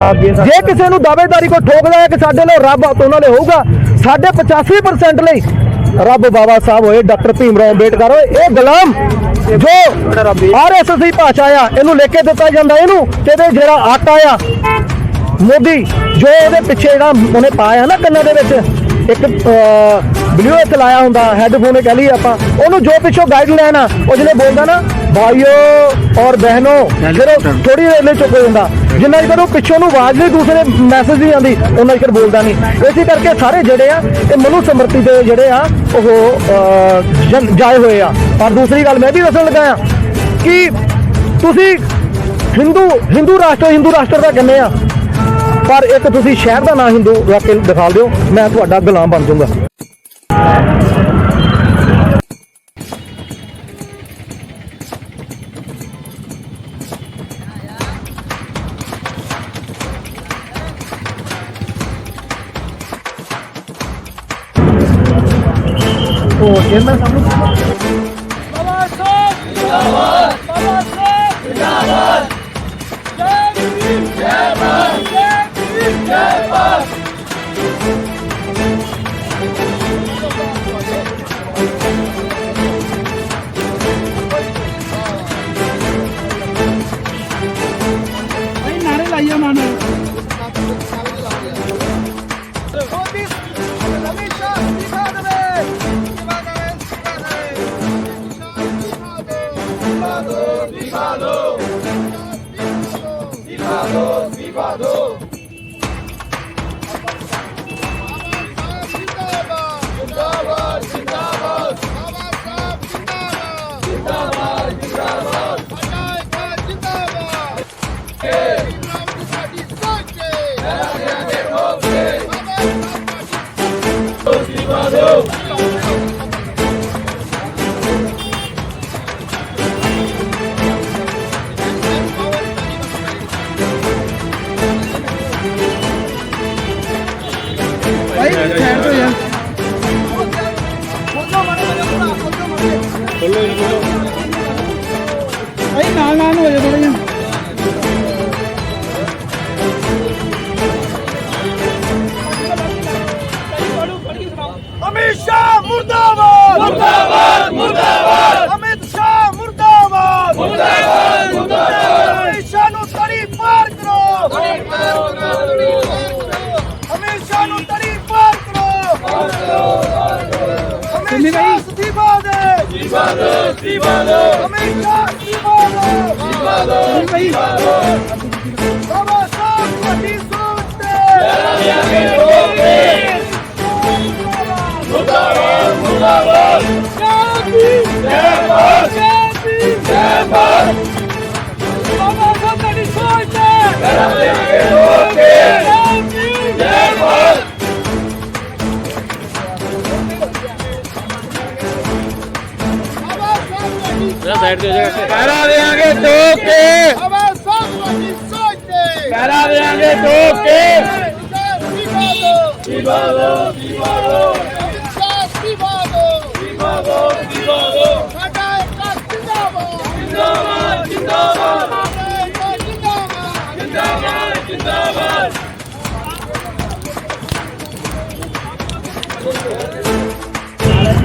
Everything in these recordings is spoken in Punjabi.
ਜੇ ਕਿਸੇ ਨੂੰ ਦਾਅਵੇਦਾਰੀ ਕੋ ਠੋਕਦਾ ਹੈ ਕਿ ਸਾਡੇ ਲਈ ਰੱਬ ਉਹਨਾਂ ਲਈ ਹੋਊਗਾ, ਸਾਡੇ 85% ਲਈ ਰੱਬ ਬਾਬਾ ਸਾਹਿਬ ਹੋਏ, ਡਾਕਟਰ ਭੀਮ ਰਾਓ ਅੰਬੇਡਕਰ ਹੋਏ, ਇਹ ਗੁਲਾਮ ਜੋ ਆਰਐਸਐਸ ਦੀ ਭਾਸ਼ਾ ਆ, ਇਹਨੂੰ ਲਿਖ ਕੇ ਦਿੱਤਾ ਜਾਂਦਾ, ਇਹਨੂੰ ਤੇ ਇਹਦੇ ਜਿਹੜਾ ਆਟਾ ਆ, ਮੋਦੀ, ਜੋ ਇਹਦੇ ਪਿੱਛੇ ਜਿਹੜਾ ਉਹਨੇ ਪਾਇਆ ਨਾ ਕੰਨਾਂ ਦੇ ਵਿੱਚ ਇੱਕ ਬਲੂ ਇੱਕ ਲਾਇਆ ਹੁੰਦਾ ਹੈੱਡਫੋਨ ਕਹ ਲਈ ਆਪਾਂ। ਉਹਨੂੰ ਜੋ ਪਿੱਛੋਂ ਗਾਈਡਲਾਈਨ ਆ ਉਹ ਜਿਹੜੇ ਬੋਲਦਾ ਨਾ ਭਾਈਓ ਔਰ ਬਹਿਨੋ ਜਦੋਂ ਥੋੜੀ ਰੇਲੇ ਚੁੱਕ ਜਾਂਦਾ। ਜਿੰਨਾ ਚਿਰ ਉਹ ਪਿੱਛੋਂ ਨੂੰ ਆਵਾਜ਼ ਨਹੀਂ ਦੂਸਰੇ ਮੈਸੇਜ ਨਹੀਂ ਆਉਂਦੀ ਉਹਨਾਂ ਚਿਰ ਬੋਲਦਾ ਨਹੀਂ। ਇਸੇ ਕਰਕੇ ਸਾਰੇ ਜਿਹੜੇ ਆ ਇਹ ਮਨੂ ਸਮਰਤੀ ਦੇ ਜਿਹੜੇ ਆ ਉਹ ਜਾਏ ਹੋਏ ਆ। ਪਰ ਦੂਸਰੀ ਗੱਲ ਮੈਂ ਵੀ ਦੱਸਣ ਲੱਗਾ ਆ ਕਿ ਤੁਸੀਂ ਹਿੰਦੂ ਹਿੰਦੂ ਰਾਸ਼ਟਰ ਹਿੰਦੂ ਰਾਸ਼ਟਰ ਦਾ ਕਹਿੰਦੇ ਆ? ਪਰ ਇੱਕ ਤੁਸੀਂ ਸ਼ਹਿਰ ਦਾ ਨਾਂ ਹਿੰਦੂ ਰੱਖ ਕੇ ਦਿਖਾ ਦਿਓ, ਮੈਂ ਤੁਹਾਡਾ ਗੁਲਾਮ ਬਣ ਜਾਊਂਗਾ। ਉਹ ਇਹਨਾਂ ਸਾਹਮਣੇ ਨਾਰੇ ਮੁਰਦਾਬਾਦ ਮੁਰਦਾਬਾਦ! ਮੁਰਦਾਬਾਦ ਅਮਿਤ ਸ਼ਾਹ ਮੁਰਦਾਬਾਦ! ਮੁਰਦਾਬਾਦ ਮੁਰਦਾਬਾਦ! ਅਮਿਤ ਸ਼ਾਹ ਨੂੰ ਤੜੀ ਪਾਰ ਕਰੋ! ਤੜੀ ਪਾਰ ਕਰੋ! ਅਮਿਤ ਸ਼ਾਹ ਨੂੰ ਤੜੀ ਪਾਰ ਕਰੋ! ਅਮਿਤ ਸ਼ਾਹ ਅਸਤੀਫਾ ਦੇ ਅਸਤੀਫਾ ਦੇ ਅਸਤੀਫਾ ਦੇ ਅਮਿਤ ਸ਼ਾਹ ਅਸਤੀਫਾ ਦੇ ਅਸਤੀਫਾ ਦੇ ਭਾਈ ਬਾਬਾ ਸਾਹਿਬ ਤੁਹਾਡੀ ਸੋਚ ਤੇ ਕਰਾ ਦੇਾਂਗੇ ਠੋਕ ਕੇ ਬਾਬਾ ਸਾਹਿਬ ਤੁਹਾਡੀ ਸੋਚ ਤੇ ਕਰਾ ਦੇਾਂਗੇ ਠੋਕ ਕੇ Vivado! Vivado!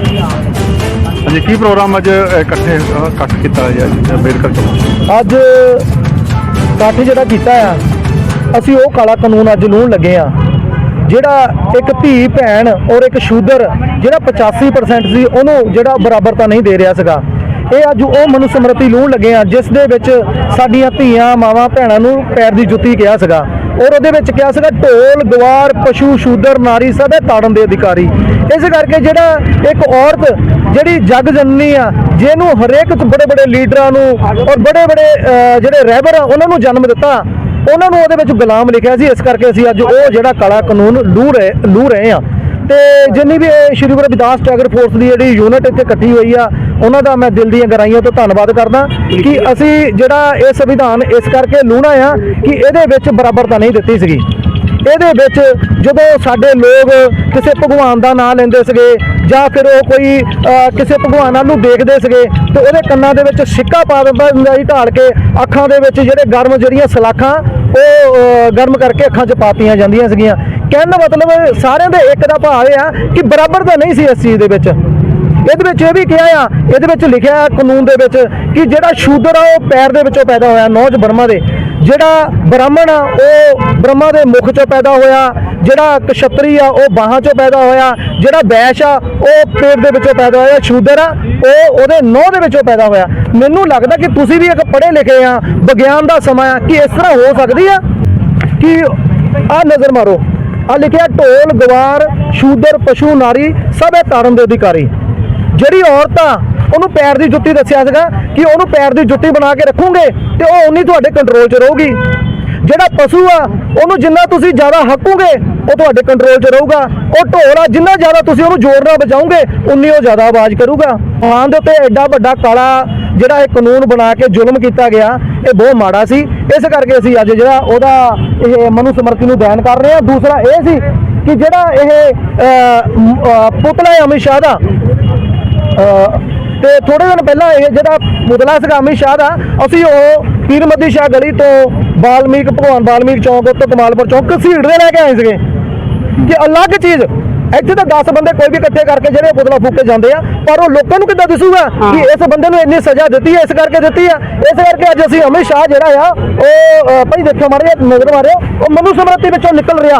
ਹਾਂਜੀ ਕੀ ਪ੍ਰੋਗਰਾਮ ਅੱਜ ਅ, ਇਕੱਠੇ ਅ, ਇਕੱਠ ਕੀਤਾ ਗਿਆ ਜੀ ਅੰਬੇਦਕਰ ਚੌਂਕ ਅੱਜ ਇਕੱਠ ਜਿਹੜਾ ਕੀਤਾ ਆ ਅਸੀਂ ਉਹ ਕਾਲਾ ਕਾਨੂੰਨ ਅੱਜ ਲੂਣ ਲੱਗੇ ਆ। ਜਿਹੜਾ ਇੱਕ ਧੀ ਭੈਣ ਔਰ ਇੱਕ ਸ਼ੂਦਰ, ਜਿਹੜਾ 85% ਸੀ, ਉਹਨੂੰ ਜਿਹੜਾ ਬਰਾਬਰਤਾ ਨਹੀਂ ਦੇ ਰਿਹਾ ਸੀਗਾ। ਇਹ ਅੱਜ ਉਹ ਮਨੁਸਮਰਤੀ ਲੂਣ ਲੱਗੇ ਆ, ਜਿਸ ਦੇ ਵਿੱਚ ਸਾਡੀਆਂ ਧੀਆਂ, ਮਾਵਾਂ, ਭੈਣਾਂ ਨੂੰ ਪੈਰ ਦੀ ਜੁੱਤੀ ਕਿਹਾ ਸੀਗਾ। ਔਰ ਉਹਦੇ ਵਿੱਚ ਕਿਹਾ ਸੀਗਾ, ਢੋਲ, ਗਵਾਰ, ਪਸ਼ੂ, ਸ਼ੂਦਰ, ਨਾਰੀ ਸਭੇ ਤਾੜਨ ਦੇ ਅਧਿਕਾਰੀ। ਇਸ ਕਰਕੇ ਜਿਹੜਾ ਇੱਕ ਔਰਤ, ਜਿਹੜੀ ਜਗ ਜਨਨੀ ਆ, ਜਿਹਨੂੰ ਹਰੇਕ ਬੜੇ ਬੜੇ ਲੀਡਰਾਂ ਨੂੰ ਔਰ ਬੜੇ ਬੜੇ ਜਿਹੜੇ ਰਹਿਬਰ ਆ, ਉਹਨਾਂ ਨੂੰ ਜਨਮ ਦਿੱਤਾ। ਉਹਨਾਂ ਨੂੰ ਉਹਦੇ ਵਿੱਚ ਗੁਲਾਮ ਲਿਖਿਆ ਸੀ, ਇਸ ਕਰਕੇ ਅਸੀਂ ਅੱਜ ਉਹ ਜਿਹੜਾ ਕਾਲਾ ਕਾਨੂੰਨ ਲੂ ਰਹੇ ਲੂ ਰਹੇ ਆ ਤੇ ਜਿੰਨੀ ਵੀ ਇਹ ਸ਼੍ਰੀ ਗੁਰੂ ਰਵਿਦਾਸ ਟੈਗਰ ਫੋਰਸ ਦੀ ਜਿਹੜੀ ਯੂਨਿਟ ਇੱਥੇ ਇਕੱਠੀ ਹੋਈ ਆ, ਉਹਨਾਂ ਦਾ ਮੈਂ ਦਿਲ ਦੀਆਂ ਗਹਿਰਾਈਆਂ ਤੋਂ ਧੰਨਵਾਦ ਕਰਦਾ ਕਿ ਅਸੀਂ ਜਿਹੜਾ ਇਹ ਸੰਵਿਧਾਨ ਇਸ ਕਰਕੇ ਲੂਣਾ ਆ ਕਿ ਇਹਦੇ ਵਿੱਚ ਬਰਾਬਰਤਾ ਨਹੀਂ ਦਿੱਤੀ ਸੀਗੀ। ਇਹਦੇ ਵਿੱਚ ਜਦੋਂ ਸਾਡੇ ਲੋਕ ਕਿਸੇ ਭਗਵਾਨ ਦਾ ਨਾਮ ਲੈਂਦੇ ਸੀਗੇ ਜਾਂ ਫਿਰ ਉਹ ਕੋਈ ਕਿਸੇ ਭਗਵਾਨ ਨੂੰ ਦੇਖਦੇ ਸੀਗੇ, ਤੇ ਉਹਦੇ ਕੰਨਾਂ ਦੇ ਵਿੱਚ ਸਿੱਕਾ ਪਾ ਦਿੰਦਾ ਹੁੰਦਾ ਸੀ ਢਾਲ ਕੇ, ਅੱਖਾਂ ਦੇ ਵਿੱਚ ਜਿਹੜੇ ਗਰਮ ਜਿਹੜੀਆਂ ਸਲਾਖਾਂ, ਉਹ ਗਰਮ ਕਰਕੇ ਅੱਖਾਂ 'ਚ ਪਾਤੀਆਂ ਜਾਂਦੀਆਂ ਸੀਗੀਆਂ। ਕਹਿਣ ਦਾ ਮਤਲਬ ਸਾਰਿਆਂ ਦੇ ਇੱਕ ਦਾ ਭਾਵ ਇਹ ਆ ਕਿ ਬਰਾਬਰ ਤਾਂ ਨਹੀਂ ਸੀ ਇਸ ਚੀਜ਼ ਦੇ ਵਿੱਚ। ਇਹਦੇ ਵਿੱਚ ਇਹ ਵੀ ਕਿਹਾ ਆ, ਇਹਦੇ ਵਿੱਚ ਲਿਖਿਆ ਆ ਕਾਨੂੰਨ ਦੇ ਵਿੱਚ ਕਿ ਜਿਹੜਾ ਸ਼ੂਦਰ ਆ, ਉਹ ਪੈਰ ਦੇ ਵਿੱਚੋਂ ਪੈਦਾ ਹੋਇਆ, ਨੌਜ ਬ੍ਰਹਮਾ ਦੇ। ਜਿਹੜਾ ਬ੍ਰਾਹਮਣ ਆ, ਉਹ ਬ੍ਰਹਮਾ ਦੇ ਮੁਖ ਚੋਂ ਪੈਦਾ ਹੋਇਆ, ਜਿਹੜਾ ਕਸ਼ਤਰੀ ਆ, ਉਹ ਬਾਹਾਂ ਚੋਂ ਪੈਦਾ ਹੋਇਆ, ਜਿਹੜਾ ਬੈਸ਼ ਆ, ਉਹ ਪੇਟ ਦੇ ਵਿੱਚੋਂ ਪੈਦਾ ਹੋਇਆ, ਸ਼ੂਦਰ ਆ, ਉਹ ਉਹਦੇ ਨੌ ਦੇ ਵਿੱਚੋਂ ਪੈਦਾ ਹੋਇਆ। ਮੈਨੂੰ ਲੱਗਦਾ ਕਿ ਤੁਸੀਂ ਵੀ ਇੱਕ ਪੜ੍ਹੇ ਲਿਖੇ ਆ, ਵਿਗਿਆਨ ਦਾ ਸਮਾਂ ਆ, ਕਿ ਇਸ ਤਰ੍ਹਾਂ ਹੋ ਸਕਦੀ ਆ? ਕਿ ਆ ਨਜ਼ਰ ਮਾਰੋ। ਆ ਲਿਖਿਆ, ਢੋਲ, ਗਵਾਰ, ਸ਼ੂਦਰ, ਪਸ਼ੂ, ਨਾਰੀ, ਸਭ ਇਹ ਤਾਰਨ ਦੇ ਅਧਿਕਾਰੀ। ਜਿਹੜੀ ਔਰਤ ਆ, ਉਹਨੂੰ ਪੈਰ ਦੀ ਜੁੱਤੀ ਦੱਸਿਆ ਸੀਗਾ ਕਿ ਉਹਨੂੰ ਪੈਰ ਦੀ ਜੁੱਤੀ ਬਣਾ ਕੇ ਰੱਖੋਗੇ ਤੇ ਉਹ ਉਨੀ ਤੁਹਾਡੇ ਕੰਟਰੋਲ 'ਚ ਰਹੂਗੀ। ਜਿਹੜਾ ਪਸ਼ੂ ਆ, ਉਹਨੂੰ ਜਿੰਨਾ ਤੁਸੀਂ ਜ਼ਿਆਦਾ ਹੱਕੋਗੇ, ਉਹ ਤੁਹਾਡੇ ਕੰਟਰੋਲ 'ਚ ਰਹੂਗਾ। ਉਹ ਢੋਲ ਆ, ਜਿੰਨਾ ਜ਼ਿਆਦਾ ਤੁਸੀਂ ਉਹਨੂੰ ਜ਼ੋਰ ਨਾਲ ਵਜਾਓਗੇ, ਉਨੀ ਉਹ ਜ਼ਿਆਦਾ ਆਵਾਜ਼ ਕਰੂਗਾ। ਹਾਂ ਦੇ ਉੱਤੇ ਐਡਾ ਵੱਡਾ ਕਾਲਾ ਜਿਹੜਾ ਇਹ ਕਾਨੂੰਨ ਬਣਾ ਕੇ ਜ਼ੁਲਮ ਕੀਤਾ ਗਿਆ, ਇਹ ਬਹੁਤ ਮਾੜਾ ਸੀ। ਇਸ ਕਰਕੇ ਅਸੀਂ ਅੱਜ ਜਿਹੜਾ ਉਹਦਾ ਇਹ ਮਨੂ ਸਮਰਤੀ ਨੂੰ ਬਿਆਨ ਕਰ ਰਹੇ ਹਾਂ। ਦੂਸਰਾ ਇਹ ਸੀ ਕਿ ਜਿਹੜਾ ਇਹ ਪੁਤਲਾ ਅਮਿਤ ਸ਼ਾਹ ਦਾ ਤੇ ਥੋੜੇ ਦਿਨ ਪਹਿਲਾਂ ਇਹ ਜਿਹੜਾ ਮੁਦਲਾ ਸੀਗਾ ਅਮਿਤ ਸ਼ਾਹ ਦਾ ਅਸੀਂ ਉਹ ਪੀਰਮੱਦੀ ਸ਼ਾਹ ਗਲੀ ਤੋਂ ਬਾਲਮੀਕ ਭਗਵਾਨ ਬਾਲਮੀਕ ਚੌਂਕ ਉੱਤੇ ਕਮਾਲਪੁਰ ਚੌਂਕ ਘਸੀੜਦੇ ਲੈ ਕੇ ਆਏ ਸੀਗੇ। ਕਿ ਅਲੱਗ ਚੀਜ਼ ਇੱਥੇ ਤਾਂ 10 ਬੰਦੇ ਕੋਈ ਵੀ ਇਕੱਠੇ ਕਰਕੇ ਜਿਹੜੇ ਪੁਤਲਾ ਫੂਕ ਕੇ ਜਾਂਦੇ ਆ ਪਰ ਉਹ ਲੋਕਾਂ ਨੂੰ ਕਿੱਦਾਂ ਦਿਸੂਗਾ ਕਿ ਇਸ ਬੰਦੇ ਨੂੰ ਇੰਨੀ ਸਜ਼ਾ ਦਿੱਤੀ ਹੈ ਇਸ ਕਰਕੇ ਦਿੱਤੀ ਆ? ਇਸ ਕਰਕੇ ਅੱਜ ਅਸੀਂ ਅਮਿਤ ਸ਼ਾਹ ਜਿਹੜਾ ਆ ਉਹ ਭਾਈ ਦੇਖੋ ਮਾਰੇ ਨਜ਼ਰ ਮਾਰਿਓ ਉਹ ਮਨੂ ਸਮਰਤੀ ਵਿੱਚੋਂ ਨਿਕਲ ਰਿਹਾ।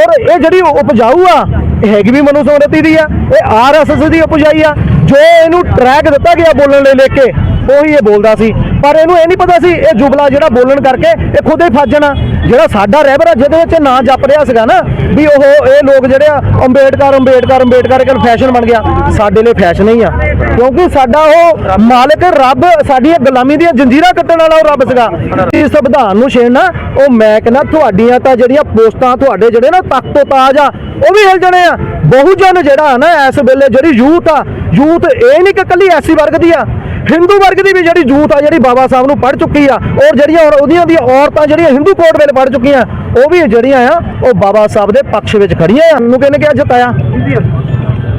ਔਰ ਇਹ ਜਿਹੜੀ ਉਪਜਾਊ ਆ ਹੈਗੀ ਵੀ ਮਨੂ ਸਮਰਤੀ ਦੀ ਆ, ਇਹ ਆਰਐਸਐਸ ਦੀ ਉਪਜਾਈ ਆ, ਜੋ ਇਹਨੂੰ ਟਰੈਕ ਦਿੱਤਾ ਗਿਆ ਬੋਲਣ ਲਈ ਲੈ ਕੇ, ਉਹੀ ਇਹ ਬੋਲਦਾ ਸੀ। ਪਰ ਇਹਨੂੰ ਇਹ ਨਹੀਂ ਪਤਾ ਸੀ, ਇਹ ਜੁਬਲਾ ਜਿਹੜਾ ਬੋਲਣ ਕਰਕੇ ਇਹ ਖੁਦ ਹੀ ਫਸ ਜਾਣਾ। ਜਿਹੜਾ ਸਾਡਾ ਰਹਿਬਰ ਆ, ਜਿਹਦੇ ਵਿੱਚ ਨਾਂ ਜਪ ਰਿਹਾ ਸੀਗਾ ਨਾ, ਵੀ ਉਹ ਇਹ ਲੋਕ ਜਿਹੜੇ ਆ, ਅੰਬੇਡਕਰ ਅੰਬੇਡਕਰ ਅੰਬੇਡਕਰ ਇੱਕ ਫੈਸ਼ਨ ਬਣ ਗਿਆ। ਸਾਡੇ ਲਈ ਫੈਸ਼ਨ ਹੀ ਆ। ਕਿਉਂਕਿ ਸਾਡਾ ਉਹ ਮਾਲਕ ਰੱਬ ਸਾਡੀਆਂ ਗੁਲਾਮੀ ਦੀਆਂ ਜੰਜੀਰਾਂ ਕੱਟਣ ਵਾਲਾ ਉਹ ਰੱਬ ਸੀਗਾ। ਇਸ ਸੰਵਿਧਾਨ ਨੂੰ ਛੇੜਨਾ, ਉਹ ਮੈਂ ਕਹਿੰਦਾ, ਤੁਹਾਡੀਆਂ ਤਾਂ ਜਿਹੜੀਆਂ ਪੋਸਟਾਂ, ਤੁਹਾਡੇ ਜਿਹੜੇ ਨਾ ਤਖਤ ਤਾਜ ਆ ਉਹ ਵੀ ਹਿਲ ਜਾਣੇ ਆ। ਬਹੁਜਨ ਜਿਹੜਾ ਆ ਨਾ ਇਸ ਵੇਲੇ ਜਿਹੜੀ ਯੂਥ ਆ, ਯੂਥ ਇਹ ਨਹੀਂ ਕਿ ਕੱਲੀ ਐਸੀ ਵਰਗ ਦੀ ਆ, ਹਿੰਦੂ ਵਰਗ ਦੀ ਵੀ ਜਿਹੜੀ ਯੂਥ ਆ, ਜਿਹੜੀ ਬਾਬਾ ਸਾਹਿਬ ਨੂੰ ਪੜ੍ਹ ਚੁੱਕੀ ਆ, ਔਰ ਜਿਹੜੀਆਂ ਉਹਦੀਆਂ ਦੀਆਂ ਔਰਤਾਂ ਜਿਹੜੀਆਂ ਹਿੰਦੂ ਕੋਰਟ ਵੇਲੇ ਪੜ੍ਹ ਚੁੱਕੀਆਂ, ਉਹ ਵੀ ਜਿਹੜੀਆਂ ਆ, ਉਹ ਬਾਬਾ ਸਾਹਿਬ ਦੇ ਪੱਖ ਵਿੱਚ ਖੜੀਆਂ ਆ। ਨੂੰ ਕਿਹਨੇ ਕਿਹਾ ਜਿਤਾਇਆ?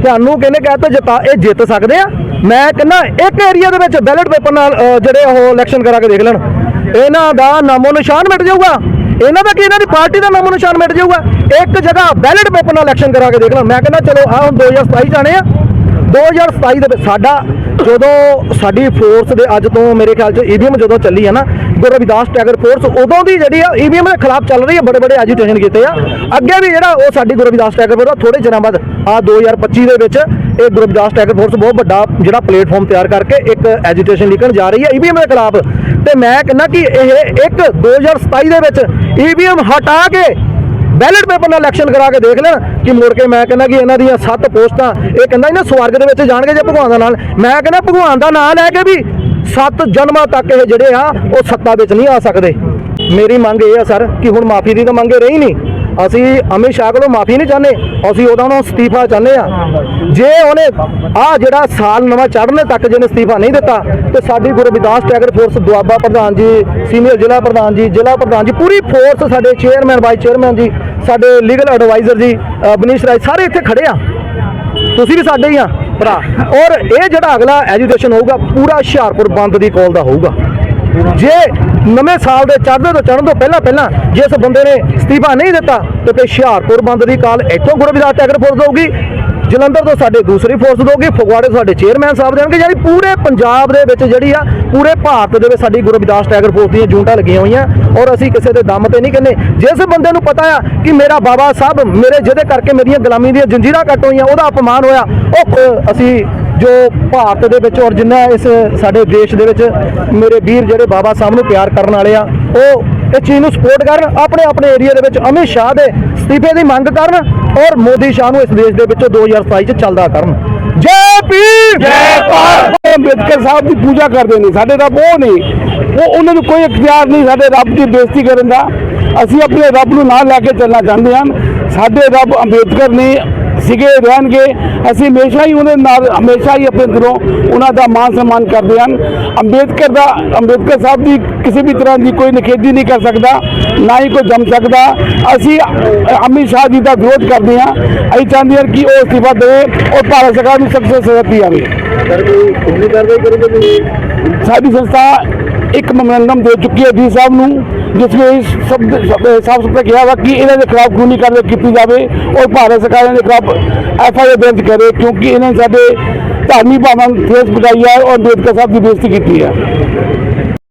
ਤੁਹਾਨੂੰ ਕਿਹਨੇ ਕਿਹਾ ਤਾਂ ਜਿਤਾ ਇਹ ਜਿੱਤ ਸਕਦੇ ਆ? ਮੈਂ ਕਹਿੰਦਾ ਇੱਕ ਏਰੀਆ ਦੇ ਵਿੱਚ ਬੈਲਟ ਪੇਪਰ ਨਾਲ ਜਿਹੜੇ ਉਹ ਇਲੈਕਸ਼ਨ ਕਰਾ ਕੇ ਦੇਖ ਲੈਣ। ਇਹਨਾਂ ਦਾ ਨਾਮੋ ਨਿਸ਼ਾਨ ਮਿਟ ਜਾਊਗਾ। ਇਹਨਾਂ ਦਾ ਕਿ, ਇਹਨਾਂ ਦੀ ਪਾਰਟੀ ਦਾ ਨਾਮੋ ਨਿਸ਼ਾਨ ਮਿਟ ਜਾਊਗਾ। ਇੱਕ ਜਗ੍ਹਾ ਬੈਲਟ ਪੇਪਰ ਨਾਲ ਇਲੈਕਸ਼ਨ ਕਰਾ ਕੇ ਦੇਖ ਲੈਣ ਮੈਂ ਕਹਿੰਦਾ, ਚਲੋ ਆ ਹੁਣ 2027 ਜਾਣੇ ਆ। 2027 ਦੇ ਵਿੱਚ ਸਾਡਾ, ਜਦੋਂ ਸਾਡੀ ਫੋਰਸ ਦੇ ਅੱਜ ਤੋਂ ਮੇਰੇ ਖਿਆਲ ਚ ਈਵੀਐਮ ਜਦੋਂ ਚੱਲੀ ਆ ਨਾ, ਗੁਰੂ ਰਵਿਦਾਸ ਟੈਗਰ ਫੋਰਸ ਉਦੋਂ ਦੀ ਜਿਹੜੀ ਆ ਈਵੀਐਮ ਦੇ ਖਿਲਾਫ ਚੱਲ ਰਹੀ ਹੈ ਬੜੇ ਬੜੇ ਐਜੀਟੇਸ਼ਨ ਕੀਤੇ ਆ। ਅੱਗੇ ਵੀ ਜਿਹੜਾ ਉਹ ਸਾਡੀ ਗੁਰੂ ਰਵਿਦਾਸ ਟੈਗਰ ਫੋਰਸ ਥੋੜੇ ਚਿਰਾਂ ਬਾਅਦ ਆ 2025 ਦੇ ਵਿੱਚ ਇਹ ਗੁਰੂ ਰਵਿਦਾਸ ਟੈਗਰ ਫੋਰਸ ਬਹੁਤ ਵੱਡਾ ਜਿਹੜਾ ਪਲੇਟਫਾਰਮ ਤਿਆਰ ਕਰਕੇ ਇੱਕ ਐਜੀਟੇਸ਼ਨ ਲਿਖਣ ਜਾ ਰਹੀ ਹੈ ਈਵੀਐਮ ਦੇ ਖਿਲਾਫ। ਤੇ ਮੈਂ ਕਹਿੰਦਾ ਕਿ ਇਹ ਇੱਕ 2027 ਦੇ ਵਿੱਚ ਈਵੀਐਮ ਹਟਾ ਕੇ ਬੈਲਟ ਪੇਪਰ ਨਾਲ ਇਲੈਕਸ਼ਨ ਕਰਾ ਕੇ ਦੇਖ ਲੈਣ ਕਿ ਮੁੜ ਕੇ ਮੈਂ ਕਹਿੰਦਾ ਕਿ ਇਹਨਾਂ ਦੀਆਂ ਸੱਤ ਪੋਸਟਾਂ, ਇਹ ਕਹਿੰਦਾ ਇਹਨਾਂ ਸਵਰਗ ਦੇ ਵਿੱਚ ਜਾਣਗੇ ਜੇ ਭਗਵਾਨ ਦਾ ਨਾਲ ਮੈਂ ਕਹਿੰਦਾ ਭਗਵਾਨ ਦਾ ਨਾਂ ਲੈ ਕੇ ਵੀ ਸੱਤ ਜਨਮਾਂ ਤੱਕ ਇਹ ਜਿਹੜੇ ਆ, ਉਹ ਸੱਤਾ ਵਿੱਚ ਨਹੀਂ ਆ ਸਕਦੇ। ਮੇਰੀ ਮੰਗ ਇਹ ਆ, ਸਰ, ਕਿ ਹੁਣ ਮਾਫੀ ਦੀ ਤਾਂ ਮੰਗ ਰਹੀ ਨਹੀਂ। ਅਸੀਂ ਅਮਿਤ ਸ਼ਾਹ ਕੋਲੋਂ ਮਾਫੀ ਨਹੀਂ ਚਾਹੁੰਦੇ ਅਸੀਂ ਉਹਦਾ ਨੂੰ ਅਸਤੀਫਾ ਚਾਹੁੰਦੇ ਆ ਜੇ ਉਹਨੇ ਆ ਜਿਹੜਾ ਸਾਲ ਨਵਾਂ ਚੜ੍ਹਨੇ ਤੱਕ ਜਿਹਨੇ ਅਸਤੀਫਾ ਨਹੀਂ ਦਿੱਤਾ ਤੇ ਸਾਡੀ ਗੁਰੂ ਰਵਿਦਾਸ ਟੈਗਰ ਫੋਰਸ ਦੁਆਬਾ ਪ੍ਰਧਾਨ ਜੀ ਸੀਨੀਅਰ ਜ਼ਿਲ੍ਹਾ ਪ੍ਰਧਾਨ ਜੀ ਜ਼ਿਲ੍ਹਾ ਪ੍ਰਧਾਨ ਜੀ ਪੂਰੀ ਫੋਰਸ ਸਾਡੇ ਚੇਅਰਮੈਨ ਵਾਈਸ ਚੇਅਰਮੈਨ ਜੀ ਸਾਡੇ ਲੀਗਲ ਐਡਵਾਈਜ਼ਰ ਜੀ ਬਨੀਸ਼ ਰਾਏ ਸਾਰੇ ਇੱਥੇ ਖੜੇ ਆ। ਤੁਸੀਂ ਵੀ ਸਾਡੇ ਹੀ ਆ ਭਰਾ। ਔਰ ਇਹ ਜਿਹੜਾ ਅਗਲਾ ਐਜੂਕੇਸ਼ਨ ਹੋਊਗਾ ਪੂਰਾ ਹੁਸ਼ਿਆਰਪੁਰ ਬੰਦ ਦੀ ਕਾਲ ਦਾ ਹੋਊਗਾ। ਜੇ ਨਵੇਂ ਸਾਲ ਦੇ ਚੜ੍ਹਦੇ ਤੋਂ ਚੜ੍ਹਨ ਤੋਂ ਪਹਿਲਾਂ ਪਹਿਲਾਂ ਜੇ ਇਸ ਬੰਦੇ ਨੇ ਅਸਤੀਫਾ ਨਹੀਂ ਦਿੱਤਾ, ਤੇ ਫਿਰ ਹੁਸ਼ਿਆਰਪੁਰ ਬੰਦ ਦੀ ਕਾਲ ਇੱਥੋਂ ਗੁਰਬਿਦਾਸ ਟੈਗਰ ਫੋਰਸ ਦਊਗੀ, ਜਲੰਧਰ ਤੋਂ ਸਾਡੇ ਦੂਸਰੀ ਫੋਰਸ ਦੋਗੀ ਫਗਵਾੜੇ ਤੋਂ ਸਾਡੇ ਚੇਅਰਮੈਨ ਸਾਹਿਬ ਦੇਣਗੇ। ਜਿਹੜੀ ਪੂਰੇ ਪੰਜਾਬ ਦੇ ਵਿੱਚ ਜਿਹੜੀ ਆ, ਪੂਰੇ ਭਾਰਤ ਦੇ ਵਿੱਚ ਸਾਡੀ ਗੁਰੂ ਰਵਿਦਾਸ ਟੈਗਰ ਫੋਰਸ ਦੀਆਂ ਜੂੰਟਾਂ ਲੱਗੀਆਂ ਹੋਈਆਂ, ਔਰ ਅਸੀਂ ਕਿਸੇ ਦੇ ਦਮ ਤੇ ਨਹੀਂ ਕਹਿੰਦੇ। ਜਿਸ ਬੰਦੇ ਨੂੰ ਪਤਾ ਆ ਕਿ ਮੇਰਾ ਬਾਬਾ ਸਾਹਿਬ ਮੇਰੇ ਜਿਹਦੇ ਕਰਕੇ ਮੇਰੀਆਂ ਗੁਲਾਮੀ ਦੀਆਂ ਜੰਜੀਰਾਂ ਕੱਟ ਹੋਈਆਂ, ਉਹਦਾ ਅਪਮਾਨ ਹੋਇਆ, ਉਹ ਅਸੀਂ ਜੋ ਭਾਰਤ ਦੇ ਵਿੱਚ ਔਰ ਜਿੰਨਾ ਇਸ ਸਾਡੇ ਦੇਸ਼ ਦੇ ਵਿੱਚ ਮੇਰੇ ਵੀਰ ਜਿਹੜੇ ਬਾਬਾ ਸਾਹਿਬ ਨੂੰ ਪਿਆਰ ਕਰਨ ਵਾਲੇ ਆ ਉਹ ਇਹ ਚੀਜ਼ ਨੂੰ ਸਪੋਰਟ ਕਰਨ ਆਪਣੇ ਆਪਣੇ ਏਰੀਆ ਦੇ ਵਿੱਚ ਅਮਿਤ ਸ਼ਾਹ ਦੇ ਅਸਤੀਫੇ ਦੀ ਮੰਗ ਕਰਨ ਔਰ ਮੋਦੀ ਸ਼ਾਹ ਨੂੰ ਇਸ ਦੇਸ਼ ਦੇ ਵਿੱਚੋਂ 2027 ਚ ਚੱਲਦਾ ਕਰਨ। ਜੈ ਪੀਰ ਜੈ ਭਾਰਤ! ਅੰਬੇਦਕਰ ਸਾਹਿਬ ਦੀ ਪੂਜਾ ਕਰਦੇ ਨੇ ਸਾਡੇ ਰੱਬ ਉਹ ਨਹੀਂ ਉਹ ਉਹਨਾਂ ਨੂੰ ਕੋਈ ਇਖਤਿਆਰ ਨਹੀਂ ਸਾਡੇ ਰੱਬ ਦੀ ਬੇਇੱਜ਼ਤੀ ਕਰਨ ਦਾ। ਅਸੀਂ ਆਪਣੇ ਰੱਬ ਨੂੰ ਨਾਲ ਲੈ ਕੇ ਚੱਲਣਾ ਚਾਹੁੰਦੇ ਹਾਂ। ਸਾਡੇ ਰੱਬ ਅੰਬੇਦਕਰ ਨੇ ਸਿਗੇ ਰਹਿਣਗੇ। ਅਸੀਂ ਹਮੇਸ਼ਾ ਹੀ ਉਹਦੇ ਨਾਲ ਹਮੇਸ਼ਾ ਹੀ ਆਪਣੇ ਦਿਲੋਂ ਉਹਨਾਂ ਦਾ ਮਾਨ ਸਨਮਾਨ ਕਰਦੇ ਹਨ ਅੰਬੇਦਕਰ ਦਾ ਅੰਬੇਦਕਰ ਸਾਹਿਬ ਦੀ ਕਿਸੇ ਵੀ ਤਰ੍ਹਾਂ ਦੀ ਕੋਈ ਨਿਖੇਧੀ ਨਹੀਂ ਕਰ ਸਕਦਾ ਨਾ ਹੀ ਕੋਈ ਜੰਮ ਸਕਦਾ। ਅਸੀਂ ਅਮਿਤ ਸ਼ਾਹ ਜੀ ਦਾ ਵਿਰੋਧ ਕਰਦੇ ਹਾਂ। ਅਸੀਂ ਚਾਹੁੰਦੇ ਹਾਂ ਕਿ ਉਹ ਅਸਤੀਫਾ ਦੇਵੇ ਔਰ ਭਾਰਤ ਸਰਕਾਰ ਨੂੰ ਸਖਤ ਸਜ਼ਾ ਦਿੱਤੀ ਜਾਵੇ। ਸਾਡੀ ਸੰਸਥਾ ਇੱਕ ਮੈਮੋਰੰਡਮ ਦੇ ਚੁੱਕੀ ਹੈ ਡੀ ਸਾਹਿਬ ਨੂੰ, ਜਿਸ ਵਿੱਚ ਸਭ ਸਾਫ਼ ਸੁਥਰਾ ਕਿਹਾ ਵਾ ਕਿ ਇਹਨਾਂ ਦੇ ਖਿਲਾਫ ਕਾਨੂੰਨੀ ਕਾਰਵਾਈ ਕੀਤੀ ਜਾਵੇ ਔਰ ਭਾਰਤ ਸਰਕਾਰ ਦੇ ਖਿਲਾਫ ਐਫ ਆਈ ਆਰ ਦਰਜ ਕਰੇ, ਕਿਉਂਕਿ ਇਹਨਾਂ ਨੇ ਸਾਡੇ ਧਾਰਮਿਕ ਭਾਵਾਂ ਨੂੰ ਠੇਸ ਪਹੁੰਚਾਈ ਹੈ ਔਰ ਅੰਬੇਦਕਰ ਸਾਹਿਬ ਦੀ ਬੇਇੱਜ਼ਤੀ ਕੀਤੀ ਹੈ।